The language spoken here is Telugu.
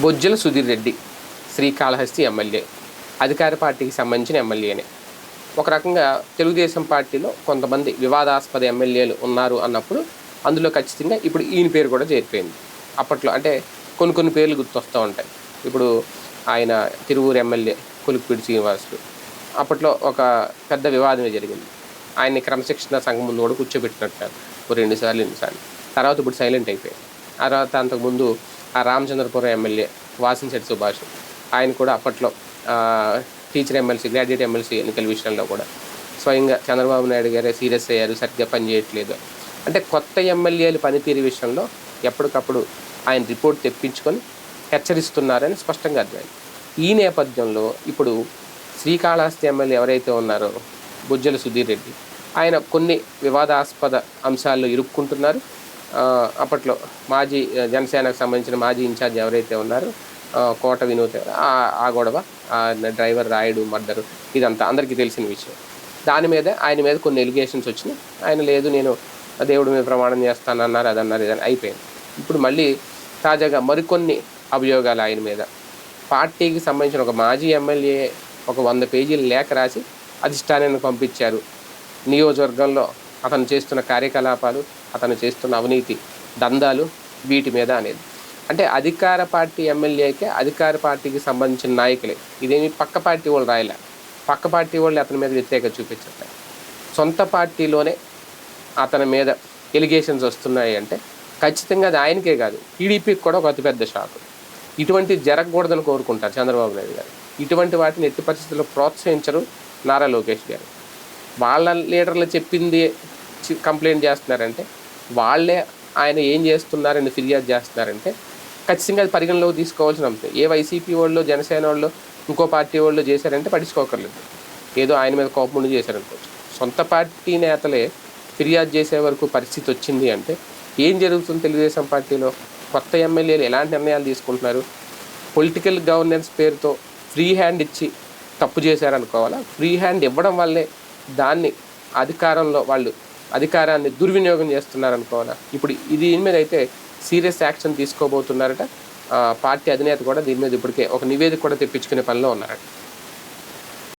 బొజ్జల సుధీర్ రెడ్డి శ్రీకాళహస్తి ఎమ్మెల్యే అధికార పార్టీకి సంబంధించిన ఎమ్మెల్యేనే. ఒక రకంగా తెలుగుదేశం పార్టీలో కొంతమంది వివాదాస్పద ఎమ్మెల్యేలు ఉన్నారు అన్నప్పుడు అందులో ఖచ్చితంగా ఇప్పుడు ఈయన పేరు కూడా చేరిపోయింది. అప్పట్లో అంటే కొన్ని కొన్ని పేర్లు గుర్తొస్తూ ఉంటాయి. ఇప్పుడు ఆయన తిరువూరు ఎమ్మెల్యే కొలుక్పూడి శ్రీనివాసులు. అప్పట్లో ఒక పెద్ద వివాదమే జరిగింది. ఆయన్ని క్రమశిక్షణ సంఘం ముందు కూడా కూర్చోబెట్టినట్టు ఓ రెండు సార్లు ఎన్నిసార్లు తర్వాత ఇప్పుడు సైలెంట్ అయిపోయాయి ఆ తర్వాత అంతకుముందు ఆ రామచంద్రపురం ఎమ్మెల్యే వాసిన్శెట్టి సుభాష్. ఆయన కూడా అప్పట్లో టీచర్ ఎమ్మెల్సీ గ్రాడ్యుయేట్ ఎమ్మెల్సీ ఎన్నికల విషయంలో కూడా. స్వయంగా చంద్రబాబు నాయుడు గారే సీరియస్ అయ్యారు సరిగ్గా పనిచేయట్లేదు అంటే కొత్త ఎమ్మెల్యేలు పనితీరు విషయంలో ఎప్పటికప్పుడు ఆయన రిపోర్ట్ తెప్పించుకొని హెచ్చరిస్తున్నారని స్పష్టంగా అర్థమైంది. ఈ నేపథ్యంలో ఇప్పుడు శ్రీకాళహస్తి ఎమ్మెల్యే ఎవరైతే ఉన్నారో బుజ్జల సుధీర్ రెడ్డి ఆయన కొన్ని వివాదాస్పద అంశాల్లో ఇరుక్కుంటున్నారు. అప్పట్లో మాజీ జనసేనకు సంబంధించిన మాజీ ఇన్ఛార్జ్ ఎవరైతే ఉన్నారో కోట వినోద్ ఆ- ఆ గొడవ డ్రైవర్ రాయుడు మర్డరు ఇదంతా అందరికీ తెలిసిన విషయం. దాని మీద ఆయన మీద కొన్ని ఎలిగేషన్స్ వచ్చినాయి. ఆయన లేదు నేను దేవుడి మీద ప్రమాణం చేస్తానన్నారు అదన్నారు ఇదని అయిపోయింది. ఇప్పుడు మళ్ళీ తాజాగా మరికొన్ని అభియోగాలు ఆయన మీద. పార్టీకి సంబంధించిన ఒక మాజీ ఎమ్మెల్యే ఒక వంద పేజీల లేఖ రాసి అధిష్టానాన్ని పంపించారు. నియోజకవర్గంలో అతను చేస్తున్న కార్యకలాపాలు అతను చేస్తున్న అవినీతి దందాలు వీటి మీద అనేది. అంటే అధికార పార్టీ ఎమ్మెల్యేకే అధికార పార్టీకి సంబంధించిన నాయకులే. ఇదేమి పక్క పార్టీ వాళ్ళు రాయలే. పక్క పార్టీ వాళ్ళు అతని మీద వ్యతిరేకత చూపించట్లేదు సొంత పార్టీలోనే అతని మీద ఎలిగేషన్స్ వస్తున్నాయి అంటే ఖచ్చితంగా అది ఆయనకే కాదు టీడీపీకి కూడా ఒక అతిపెద్ద షాక్. ఇటువంటి జరగకూడదని కోరుకుంటారు చంద్రబాబు నాయుడు గారు. ఇటువంటి వాటిని ఎట్టి పరిస్థితుల్లో ప్రోత్సహించరు నారా లోకేష్ గారు. వాళ్ళ లీడర్లు చెప్పింది కంప్లైంట్ చేస్తున్నారంటే వాళ్ళే ఆయన ఏం చేస్తున్నారని ఫిర్యాదు చేస్తున్నారంటే ఖచ్చితంగా అది పరిగణలోకి తీసుకోవాల్సిన అంశం. ఏ వైసీపీ వాళ్ళు జనసేన వాళ్ళు ఇంకో పార్టీ వాళ్ళు చేశారంటే పట్టించుకోకర్లేదు. ఏదో ఆయన మీద కోపం ఉండి చేశారనుకోవచ్చు సొంత పార్టీ నేతలే ఫిర్యాదు చేసే వరకు పరిస్థితి వచ్చింది అంటే ఏం జరుగుతుంది తెలుగుదేశం పార్టీలో? కొత్త ఎమ్మెల్యేలు ఎలాంటి నిర్ణయాలు తీసుకుంటున్నారు? పొలిటికల్ గవర్నెన్స్ పేరుతో ఫ్రీ హ్యాండ్ ఇచ్చి తప్పు చేశారనుకోవాలా? ఫ్రీ హ్యాండ్ ఇవ్వడం వల్లే దాన్ని అధికారంలో వాళ్ళు అధికారాన్ని దుర్వినియోగం చేస్తున్నారనుకోవాలా? ఇప్పుడు ఇది దీని మీద అయితే సీరియస్ యాక్షన్ తీసుకోబోతున్నారట. పార్టీ అధినేత కూడా దీని మీద ఇప్పటికే ఒక నివేదిక కూడా తెప్పించుకునే పనిలో ఉన్నారట.